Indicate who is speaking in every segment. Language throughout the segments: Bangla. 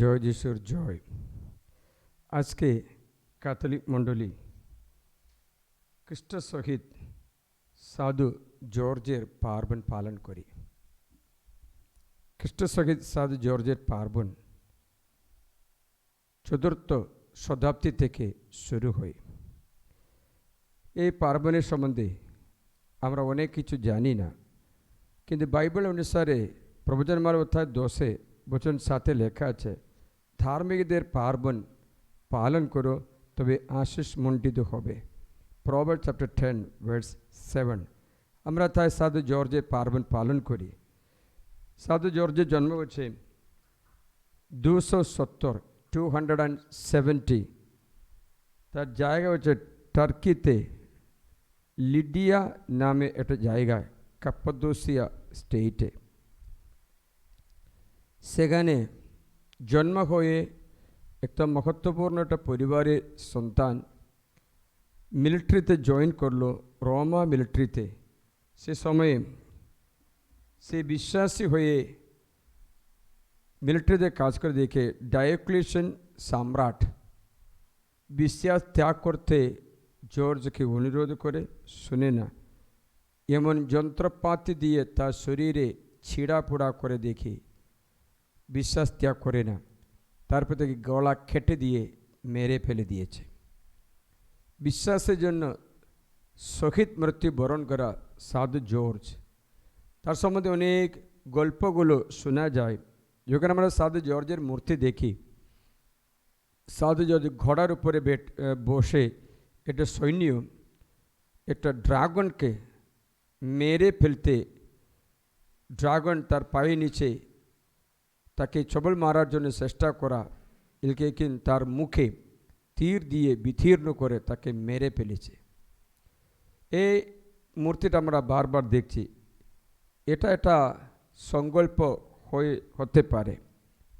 Speaker 1: জয় যিশুর জয়। আজকে ক্যাথলিক মণ্ডলী খ্রিস্ট সহিত সাধু জর্জের পার্বণ পালন করি। খ্রিস্ট সহিত সাধু জর্জের পার্বণ চতুর্থ শতাব্দী থেকে শুরু হয়। এই পার্বণের সম্বন্ধে আমরা অনেক কিছু জানি না, কিন্তু বাইবেল অনুসারে প্রবচনমাল অধ্যায় দোষে বচন সাথে লেখা আছে ধার্মিকদের পার্বণ পালন করো তবে আশিস মণ্ডিত হবে Proverbs chapter ten verse seven আমরা তাই সাধু জর্জের পার্বণ পালন করি সাধু জর্জের জন্ম হচ্ছে দুশো সত্তর টু হান্ড্রেড অ্যান্ড সেভেন্টি তার জায়গা হচ্ছে টার্কিতে লিডিয়া নামে একটা জায়গায় কাপ্পাদোসিয়া স্টেটে সেখানে জন্ম হয়ে একটা মহত্বপূর্ণ একটা পরিবারের সন্তান মিলিটারিতে জয়েন করল রোমা মিলিটারিতে সে সময়ে সে বিশ্বাসী হয়ে মিলিটারিতে কাজ করে দেখে ডায়োক্লেশন সম্রাট বিশ্বাস ত্যাগ করতে জর্জকে অনুরোধ করে শুনে না এমন যন্ত্রপাতি দিয়ে তার শরীরে ছিঁড়াপোড়া করে দেখি বিশ্বাস ত্যাগ করে না। তারপর থেকে গলা খেটে দিয়ে মেরে ফেলে দিয়েছে। বিশ্বাসের জন্য শহীদ মৃত্যু বরণ করা সাধু জর্জ তার সম্বন্ধে অনেক গল্পগুলো শোনা যায়। যখন আমরা সাধু জর্জের মূর্তি দেখি, সাধু জর্জ ঘোড়ার উপরে বেট বসে একটা সৈন্য, একটা ড্রাগনকে মেরে ফেলতে, ড্রাগন তার পায়ে নিচে তাকে ছবল মারার জন্য চেষ্টা করা এলকে তার মুখে তীর দিয়ে বিতীর্ণ করে তাকে মেরে ফেলেছে। এই মূর্তিটা আমরা বারবার দেখছি। এটা একটা সংকল্প হয়ে, হতে পারে।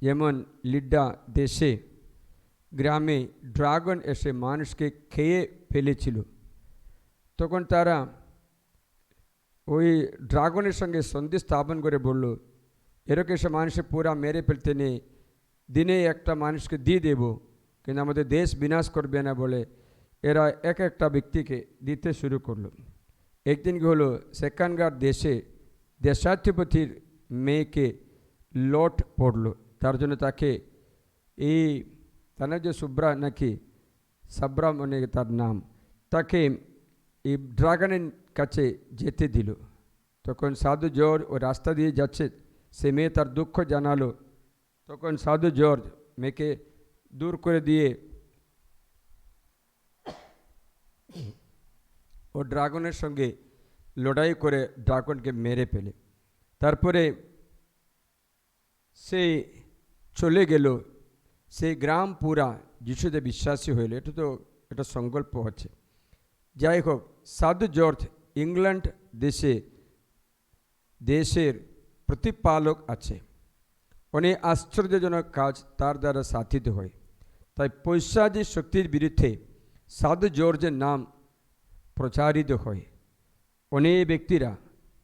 Speaker 1: যেমন লিড্ডা দেশে, গ্রামে ড্রাগন এসে মানুষকে খেয়ে ফেলেছিল। তখন তারা ওই ড্রাগনের সঙ্গে সন্ধি স্থাপন করে বলল এরকম এসে মানুষে পুরা মেরে ফেলতে নেই। দিনে একটা মানুষকে দিয়ে দেব, কিন্তু আমাদের দেশ বিনাশ করবে না বলে এরা এক একটা ব্যক্তিকে দিতে শুরু করল। একদিন কি হলো, সেখানকার দেশে দেশাধিপতির মেয়েকে লট পড়ল। তার জন্য তাকে এই তার যে সুব্রা নাকি, সাবরা মানে তার নাম, তাকে এই ড্রাগনের কাছে যেতে দিল। তখন সাধু জর্জ ও রাস্তা দিয়ে যাচ্ছে। সে মেয়ে তার দুঃখ জানালো তখন সাধু জর্জ মেয়েকে দূর করে দিয়ে ও ড্রাগনের সঙ্গে লড়াই করে ড্রাগনকে মেরে ফেলে তারপরে সে চলে গেল সেই গ্রাম পুরা যিশুতে বিশ্বাসী হইল এটা তো এটা সংকল্প হচ্ছে যাই হোক সাধু জর্জ ইংল্যান্ড দেশে দেশের প্রতিপালক আছে। অনেক আশ্চর্যজনক কাজ তার দ্বারা সাধিত হয়। তাই পৈশাচী শক্তির বিরুদ্ধে সাধু জর্জের নাম প্রচারিত হয়। অনেক ব্যক্তিরা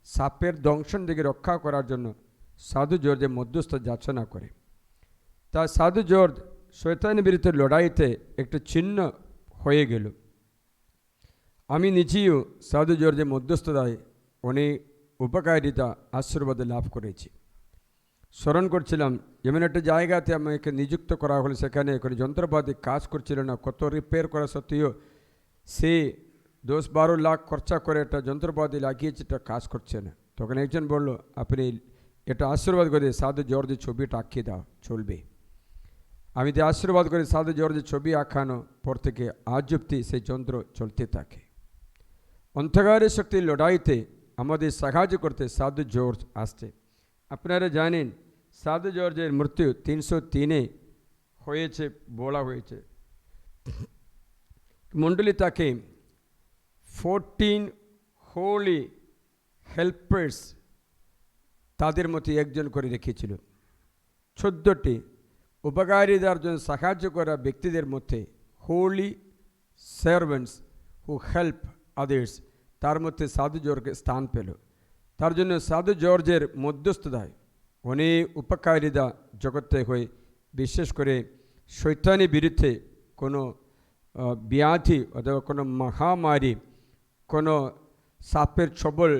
Speaker 1: সাপের দংশন থেকে রক্ষা করার জন্য সাধু জর্জের মধ্যস্থ যাচনা করে। তা সাধু জর্জ শৈতানের বিরুদ্ধে লড়াইতে একটু চিহ্ন হয়ে গেল। আমি নিজেও সাধু জর্জের মধ্যস্থতায় অনেক উপকারিতা আশীর্বাদ লাভ করেছি। স্মরণ করছিলাম যেমন একটা জায়গাতে আমাকে নিযুক্ত করা হলো, সেখানে কোনো যন্ত্রপাতি কাজ করছিল না, কত রিপেয়ার করা সত্ত্বেও সে দশ বারো লাখ খরচা করে একটা যন্ত্রপাতি লাগিয়েছে এটা কাজ করছে না। তখন একজন বলল, আপনি এটা আশীর্বাদ করে সাধু জর্জের ছবিটা আঁকিয়ে দাও, চলবে। আমি তো আশীর্বাদ করে সাধু জর্জের ছবি আঁকানো পর থেকে আজ অব্দি সেই যন্ত্র চলতে থাকে। অন্ধকারের শক্তির লড়াইতে আমাদের সাহায্য করতে সাধু জর্জ আসছে আপনারা জানেন সাধু জর্জের মৃত্যু তিনশো তিনে হয়েছে বলা হয়েছে মণ্ডলী তাকে ফোরটিন হোলি হেল্পার্স তাদের মধ্যে একজন করে রেখেছিল চোদ্দোটি উপকারিতার জন্য সাহায্য করা ব্যক্তিদের মধ্যে holy servants who help others তার মধ্যে সাধু জর্জকে স্থান পেল। তার জন্য সাধু জর্জের মধ্যস্থতায় অনেক উপকারিতা জগতে হয়ে, বিশেষ করে শৈতানি বিরুদ্ধে কোনো ব্যাধি অথবা কোনো মহামারী, কোনো সাপের ছবল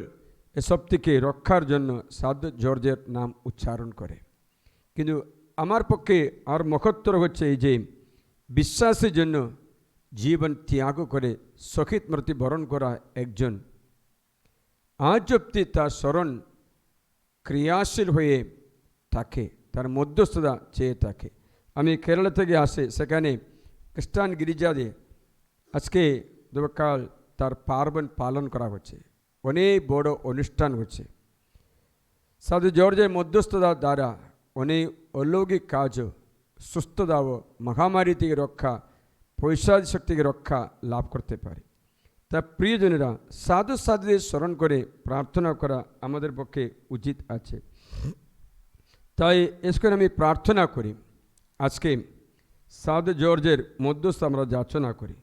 Speaker 1: এসব থেকে রক্ষার জন্য সাধু জর্জের নাম উচ্চারণ করে। কিন্তু আমার পক্ষে আর মহত্তর হচ্ছে এই যে, বিশ্বাসের জন্য জীবন ত্যাগ করে সখিত মৃত্যুবরণ করা একজন। আজ অব্দি তার স্মরণ ক্রিয়াশীল হয়ে থাকে, তার মধ্যস্থতা চেয়ে থাকে। আমি কেরালা থেকে আসে, সেখানে খ্রিস্টান গিরিজাতে আজকে দেবকাল তার পার্বণ পালন করা হচ্ছে। অনেক বড় অনুষ্ঠান হচ্ছে। সাধু জর্জের মধ্যস্থতা দ্বারা অনেক অলৌকিক কাজ, সুস্থতা ও মহামারী থেকে রক্ষা পৈশাচ শক্তিকে রক্ষা লাভ করতে পারে। তা প্রিয়জনেরা সাধু সাধুদের স্মরণ করে প্রার্থনা করা আমাদের পক্ষে উচিত আছে। তাই এসকে আমি প্রার্থনা করি। আজকে সাধু জর্জের মধ্যস্থ আমরা যাচনা করি।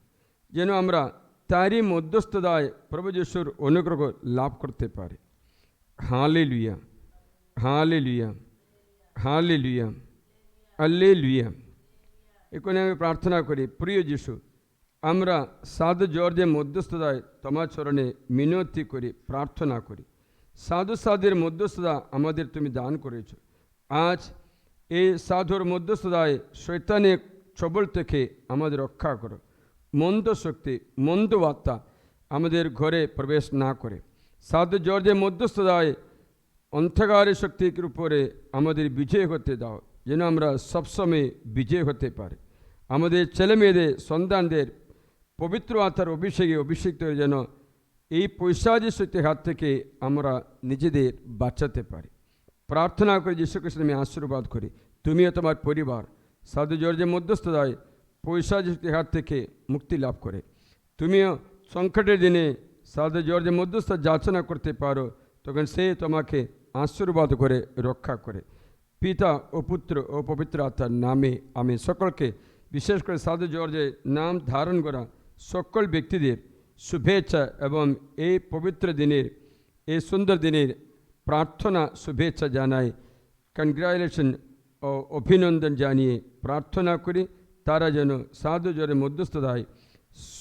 Speaker 1: যেন আমরা তারই মধ্যস্থতায় প্রভু যিশুর অনুগ্রহ লাভ করতে পারি। হালে লুইয়া হালে লুইয়া হালে লুইয়া আল্লে লুইয়া এখানে আমি প্রার্থনা করি, প্রিয় যিশু, আমরা সাধু জর্জের মধ্যস্থতায় তোমার চরণে মিনতি করি, প্রার্থনা করি। সাধু সাধুর মধ্যস্থতা আমাদের তুমি দান করেছ। আজ এই সাধুর মধ্যস্থতায় শৈতানের ছবল থেকে আমাদের রক্ষা করো। মন্দ শক্তি, মন্দ বার্তা আমাদের ঘরে প্রবেশ না করে। সাধু জর্জের মধ্যস্থতায় অন্ধকারের শক্তির উপরে আমাদের বিজয় হতে দাও। যেন আমরা সবসময় বিজয় হতে পারি। আমাদের ছেলে মেয়েদের সন্তানদের পবিত্র আত্মার অভিষেকে অভিষিক্ত যেন এই পৈশাচী শক্তির হাত থেকে আমরা নিজেদের বাঁচাতে পারি। প্রার্থনা করে যীশু খ্রিস্ট আমি আশীর্বাদ করি। তুমিও তোমার পরিবার সাধু জর্জের মধ্যস্থতায় পৈশাচী শক্তির হাত থেকে মুক্তি লাভ করে। তুমিও সংকটের দিনে সাধু জর্জের মধ্যস্থ যাচনা করতে পারো, তখন সে তোমাকে আশীর্বাদ করে, রক্ষা করে। পিতা ও পুত্র ও পবিত্র আত্মার নামে আমি সকলকে বিশেষ করে সাধু জর্জের নাম ধারণ করা সকল ব্যক্তিদের শুভেচ্ছা এবং এই পবিত্র দিনের, এই সুন্দর দিনের প্রার্থনা শুভেচ্ছা জানাই। কনগ্রাচুলেশন ও অভিনন্দন জানিয়ে প্রার্থনা করি, তারা যেন সাধু জ্বরের মধ্যস্থতায়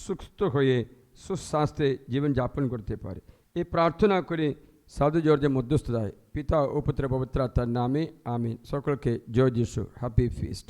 Speaker 1: সুস্থ হয়ে সুস্বাস্থ্যে জীবনযাপন করতে পারে। এই প্রার্থনা করে সাধু জর্জের মধ্যস্থতায় পিতা ও পুত্র পবিত্র আত্মার নামে আমিন সকলকে জয় যিশু হ্যাপি ফিস্ট